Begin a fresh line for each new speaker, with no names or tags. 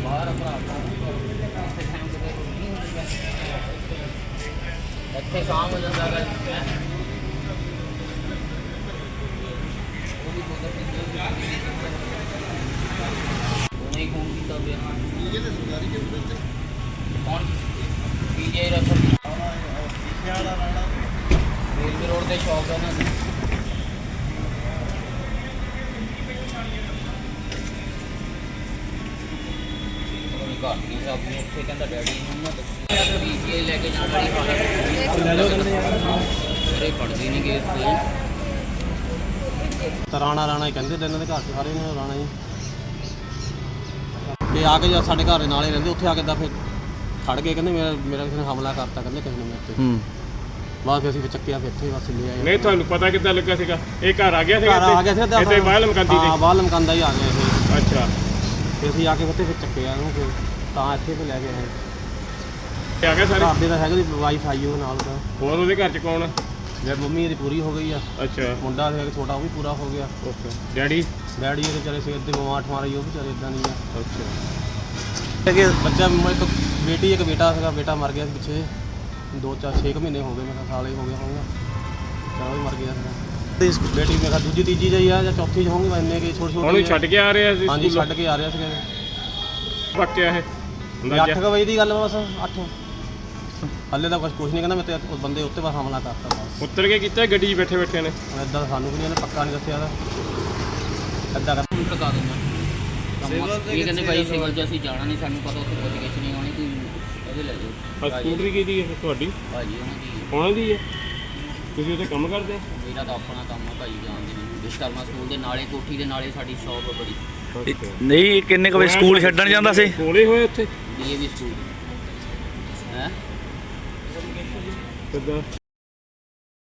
ਬਾਹਰ ਭਰਾ ਇੱਥੇ ਸ਼ਾਮ ਹੋ ਜਾਂਦਾ ਹੈ ਉਹ ਵੀ ਦੋ ਤਿੰਨ ਉਹਨੇ ਹੀ ਫੋਨ ਕੀਤਾ ਪਿਆ ਕੌਣ ਪੀਜੇ ਰਫਰ ਰੇਲਵੇ ਰੋਡ ਤੇ ਸ਼ੌਪ ਹੈ ਨਾ ਘਰ ਨਹੀਂ ਸਭ ਨੂੰ ਉੱਥੇ ਕਹਿੰਦਾ ਡੈਡੀ ਨੂੰ ਨਾ ਦੱਸੀ ਪੀਜੇ ਲੈ ਕੇ ਜਾਣ ਵਾਲੀ ਬਾਤ ਲੈ ਲਓ ਕਹਿੰਦੇ ਮੇਰੇ ਪੜਦੇ ਨਹੀਂ ਗਏ ਉੱਥੇ।
ਤਾਂ ਰਾਣਾ ਰਾਣਾ ਹੀ ਕਹਿੰਦੇ ਤੇ ਇਹਨਾਂ ਦੇ ਘਰ 'ਚ ਸਾਰੇ ਨੇ ਰਾਣਾ ਹੀ ਤੇ ਆ ਕੇ ਜਦ ਸਾਡੇ ਘਰ ਦੇ ਨਾਲ ਹੀ ਰਹਿੰਦੇ ਉੱਥੇ ਆ ਕੇ ਤਾਂ ਫਿਰ ਖੜ ਗਏ ਕਹਿੰਦੇ ਮੇਰਾ ਮੇਰਾ ਕਿਸੇ ਨੇ ਹਮਲਾ ਕਰਤਾ ਕਹਿੰਦੇ ਕਿਸੇ ਨੇ ਮੇਰੇ ਤੇ।
ਹੂੰ।
ਬਾਅਦ ਫਿਰ ਅਸੀਂ ਫਿਰ ਚੱਕਿਆ ਫਿਰ ਇੱਥੇ ਬਸ ਲੈ ਆਏ।
ਨਹੀਂ ਤੁਹਾਨੂੰ ਪਤਾ ਕਿੱਦਾਂ ਲੱਗਾ ਸੀਗਾ? ਇਹ ਘਰ ਆ ਗਿਆ ਸੀਗਾ
ਘਰ ਆ ਗਿਆ ਸੀ ਤਾਂ
ਇੱਥੇ ਬਾਹਰ ਲਮਕੰਦੀ
ਹਾਂ ਬਾਹਰ ਲਮਕੰਦਾ ਹੀ ਆ ਗਿਆ ਇਹ।
ਅੱਛਾ।
ਫਿਰ ਅਸੀਂ ਆ ਕੇ ਫਿਰ ਫਿਰ ਚੱਕਿਆ ਉਹਨੂੰ ਫਿਰ ਤਾਂ ਇੱਥੇ ਫਿਰ ਲੈ ਗਏ ਇਹ
ਇਹ ਆ ਗਿਆ ਸਾਰੇ?
ਘਰ ਦੇ ਤਾਂ ਹੈਗਾ ਦੀ ਵਾਈਫ ਆਈ ਉਹ ਨਾਲ ਦਾ
ਹੋਰ ਉਹਦੇ ਘਰ ਚ ਕੌਣ ਆ?
ਜਦ ਮੰਮੀ ਇਹਦੀ ਪੂਰੀ ਹੋ ਗਈ ਆ।
ਅੱਛਾ।
ਮੁੰਡਾ ਤੇ ਛੋਟਾ ਉਹ ਵੀ ਪੂਰਾ ਹੋ ਗਿਆ।
ਓਕੇ। ਡੈਡੀ?
ਡੈਡੀ ਇਹਦੇ ਵਿਚਾਰੇ ਸਿਰ ਤੇ ਬਿਮਾਰ ਠਮਾਰ ਉਹ ਵੀ ਵਿਚਾਰੇ ਇਦਾਂ ਨਹੀਂ ਆ।
ਅੱਛਾ।
ਬੱਚਾ ਮੇਰੇ ਤੋਂ ਬੇਟੀ ਇੱਕ ਬੇਟਾ ਸੀਗਾ ਬੇਟਾ ਮਰ ਗਿਆ ਸੀ ਪਿੱਛੇ। ਦੋ ਚਾਰ 6 ਮਹੀਨੇ ਹੋ ਗਏ ਮੇਰਾ ਸਾਲ ਹੀ ਹੋ ਗਿਆ ਹੋਊਗਾ। ਚਲੋ ਵੀ ਮਰ ਗਿਆ ਸੀਗਾ। ਬੇਟੀ ਮੇਰਾ ਦੂਜੀ ਤੀਜੀ ਜਾਈ ਆ ਜਾਂ ਚੌਥੀ ਚ ਹੋਊਗੀ ਇੰਨੇ ਕਿ ਛੋਟੀ
ਉਹਨੂੰ
ਛੋਟੀ
ਛੱਡ ਕੇ ਆ ਰਿਹਾ ਸੀ
ਹਾਂਜੀ? ਛੱਡ ਕੇ ਆ ਰਿਹਾ ਸੀਗਾ
ਪੱਕਿਆ ਇਹ?
ਇਹ
ਅੰਦਾਜ਼ਾ
8 ਵਜੇ ਦੀ ਗੱਲ ਵਾ ਬਸ 8 ਹੱਲੇ ਤਾਂ ਕੁਝ ਕੁਝ ਨਹੀਂ ਕਹਿੰਦਾ ਮੈਂ ਤੇ ਉਸ ਬੰਦੇ ਉੱਤੇ ਬਸ ਹਮਲਾ ਕਰਤਾ ਬਸ।
ਉੱਤਰ ਕੇ ਕੀਤਾ ਗੱਡੀ 'ਚ ਬੈਠੇ ਬੈਠੇ ਨੇ?
ਹੁਣ ਏਦਾਂ ਤਾਂ ਸਾਨੂੰ ਵੀ ਨਹੀਂ ਇਹਨੇ ਪੱਕਾ ਨਹੀਂ ਦੱਸਿਆ ਦਾ ਏਦਾਂ ਕਰ
ਫੋਨ ਲਗਾ ਦਿੰਦਾ। ਇਹ ਕਹਿੰਦੇ ਭਾਈ ਸਿਵਲ ਚ ਅਸੀਂ ਜਾਣਾ ਨਹੀਂ ਸਾਨੂੰ ਪਤਾ ਉੱਥੇ ਪੁੱਛ ਗਿੱਛ ਨਹੀਂ ਆਉਣੀ ਤੂੰ ਇਹਦੇ ਲੈ ਜਾਓ।
ਆ ਸਕੂਟਰੀ ਕਿਹਦੀ ਹੈ ਤੁਹਾਡੀ?
ਭਾਜੀ ਉਹਨਾਂ ਦੀ
ਉਹਨਾਂ ਦੀ ਹੈ? ਤੁਸੀਂ ਉੱਥੇ ਕੰਮ ਕਰਦੇ ਹੋ?
ਮੇਰਾ ਤਾਂ ਆਪਣਾ ਕੰਮ ਆ ਭਾਈ ਜਾਣਦੇ ਮੈਨੂੰ ਵਿਸ਼ਕਰਮਾ ਸਕੂਲ ਦੇ ਨਾਲੇ ਕੋਠੀ ਦੇ ਨਾਲੇ ਸਾਡੀ ਸ਼ਾਪ ਆ ਬੜੀ।
ਨਹੀਂ ਕਿੰਨੇ ਕੁ ਵਜੇ ਸਕੂਲ ਛੱਡਣ ਜਾਂਦਾ ਸੀ?
ਕੋਲੇ ਹੋਏ ਉੱਥੇ?
DAV school. ਹੈ?
ਕਿੱਦਾਂ?